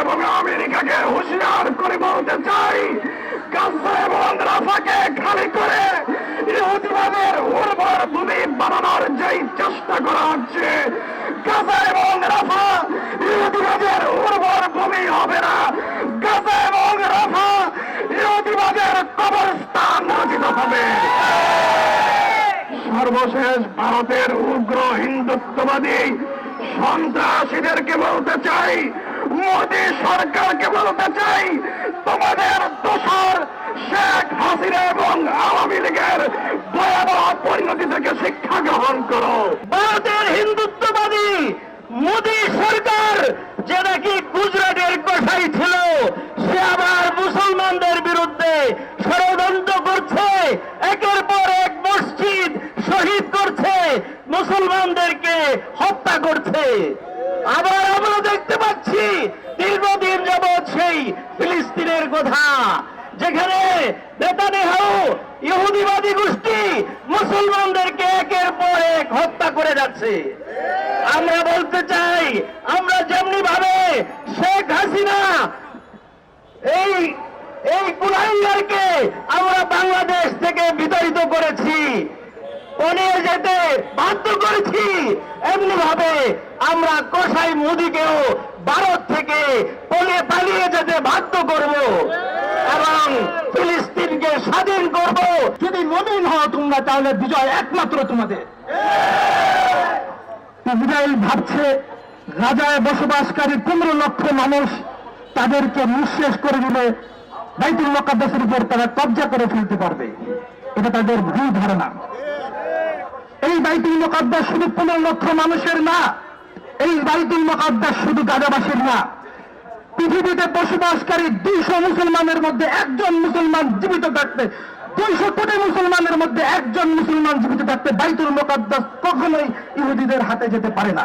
এবং আমেরিকাকে হুঁশিয়ার করে বলতে চাই রাফাকে খালি করে ইহুদিবাদের উর্বর ভূমি বানানোর যেই চেষ্টা করা হচ্ছে এবং রাফা ইহুদিবাদের উর্বর ভূমি হবে না। এবং রাফা ইহুদিবাদের কবরস্থান রচিত হবে। সর্বশেষ ভারতের উগ্র হিন্দুত্ববাদী সন্ত্রাসীদেরকে বলতে চাই সরকারকে বলতে চাই, তোমাদের দোষর শেখ হাসিনা এবং আওয়ামী লীগের ভয়াবহ পরিণতি থেকে শিক্ষা গ্রহণ করো। ভারতের হিন্দুত্ববাদী মোদী সরকার যে নাকি গুজরাটের কষাই ছিল, সে আবার মুসলমানদের বিরুদ্ধে ষড়যন্ত্র করছে, একের পর এক মসজিদ শহীদ করছে, মুসলমানদেরকে হত্যা করছে। আবার আমরা যেখানে নেতানেহাউ ইহুদিবাদী গোষ্ঠী মুসলমানদেরকে একের পর এক হত্যা করে যাচ্ছে। আমরা বলতে চাই, আমরা যেমনি ভাবে শেখ হাসিনা, এই এই কুলাঙ্গারকে আমরা বাংলাদেশ থেকে বিতাড়িত করেছি পনিয়ে যেতে বাধ্য করেছি এমনি ভাবে আমরা কসাই মোদীকেও ভারত থেকে পলিয়ে পালিয়ে যেতে বাধ্য করব। ফিলিস্তিনকে স্বাধীন করব। যদি মমিন হও তোমরা, তাহলে বিজয় একমাত্র তোমাদের। ইসরায়েল ভাবছে, রাজায় বসবাসকারী পনেরো লক্ষ মানুষ তাদেরকে নিঃশেষ করে দিলে বাইতুল মকাদ্দাসের উপর তারা কবজা করে ফেলতে পারবে। এটা তাদের ভুল ধারণা। এই বাইতুল মকাদ্দাস শুধু পনেরো লক্ষ মানুষের না, এই বাইতুল মকাদ্দাস শুধু গাজাবাসীর না। পৃথিবীতে বসবাসকারী দুইশো মুসলমানের মধ্যে একজন মুসলমান জীবিত থাকতে দুইশো কোটি মুসলমানের মধ্যে একজন মুসলমান জীবিত থাকতে বাইতুল মোকাদ্দাস কখনোই ইহুদিদের হাতে যেতে পারে না।